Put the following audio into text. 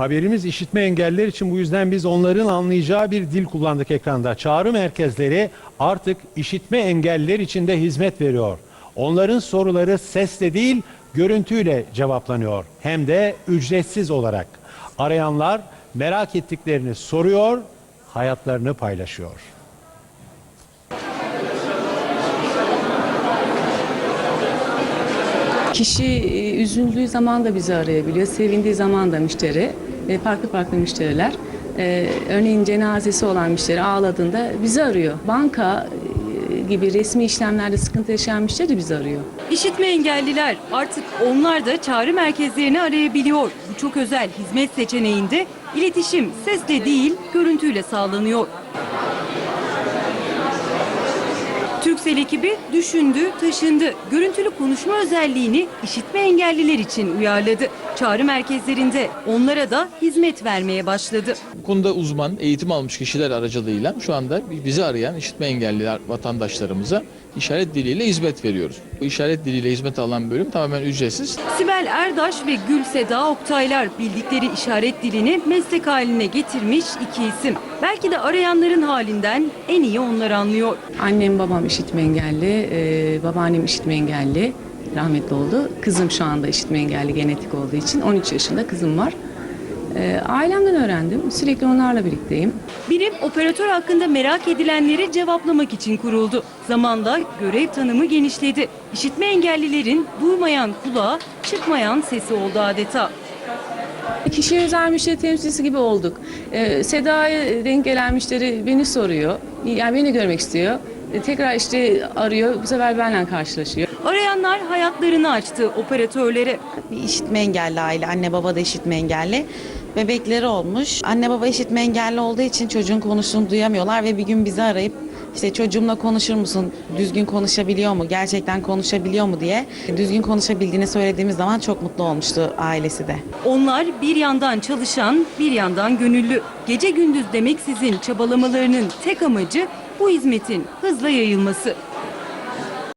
Haberimiz işitme engelliler için bu yüzden biz onların anlayacağı bir dil kullandık ekranda. Çağrı merkezleri artık işitme engelliler için de hizmet veriyor. Onların soruları sesle değil görüntüyle cevaplanıyor. Hem de ücretsiz olarak. Arayanlar merak ettiklerini soruyor, hayatlarını paylaşıyor. Kişi e, üzüldüğü zaman da bizi arayabiliyor, sevindiği zaman da müşteri, e, farklı farklı müşteriler. E, Örneğin cenazesi olan müşteri ağladığında bizi arıyor. Banka e, gibi resmi işlemlerde sıkıntı yaşayan müşteri bizi arıyor. İşitme engelliler artık onlar da çağrı merkezlerini arayabiliyor. Bu çok özel hizmet seçeneğinde iletişim sesle değil görüntüyle sağlanıyor. Türksel ekibi düşündü, taşındı. Görüntülü konuşma özelliğini işitme engelliler için uyarladı. Çağrı merkezlerinde onlara da hizmet vermeye başladı. Bu konuda uzman, eğitim almış kişiler aracılığıyla şu anda bizi arayan işitme engelli vatandaşlarımıza işaret diliyle hizmet veriyoruz. Bu işaret diliyle hizmet alan bölüm tamamen ücretsiz. Sibel Erdaş ve Gül Seda Oktaylar bildikleri işaret dilini meslek haline getirmiş iki isim. Belki de arayanların halinden en iyi onlar anlıyor. Annem babam işitme engelli, e, babaannem işitme engelli, rahmetli oldu. Kızım şu anda işitme engelli genetik olduğu için 13 yaşında kızım var. E, ailemden öğrendim. Sürekli onlarla birlikteyim. Birim operatör hakkında merak edilenleri cevaplamak için kuruldu. Zamanla görev tanımı genişledi. İşitme engellilerin duymayan kulağa, çıkmayan sesi oldu adeta. Kişiye özel müşteri temsilcisi gibi olduk. Ee, Seda'ya denk gelen müşteri beni soruyor. Yani beni görmek istiyor. Ee, tekrar işte arıyor. Bu sefer benimle karşılaşıyor. Arayanlar hayatlarını açtı operatörlere. Bir işitme engelli aile, anne baba da işitme engelli. Bebekleri olmuş. Anne baba işitme engelli olduğu için çocuğun konuştuğunu duyamıyorlar ve bir gün bizi arayıp işte çocuğumla konuşur musun? Düzgün konuşabiliyor mu? Gerçekten konuşabiliyor mu diye düzgün konuşabildiğini söylediğimiz zaman çok mutlu olmuştu ailesi de. Onlar bir yandan çalışan, bir yandan gönüllü. Gece gündüz demeksizin çabalamalarının tek amacı bu hizmetin hızla yayılması.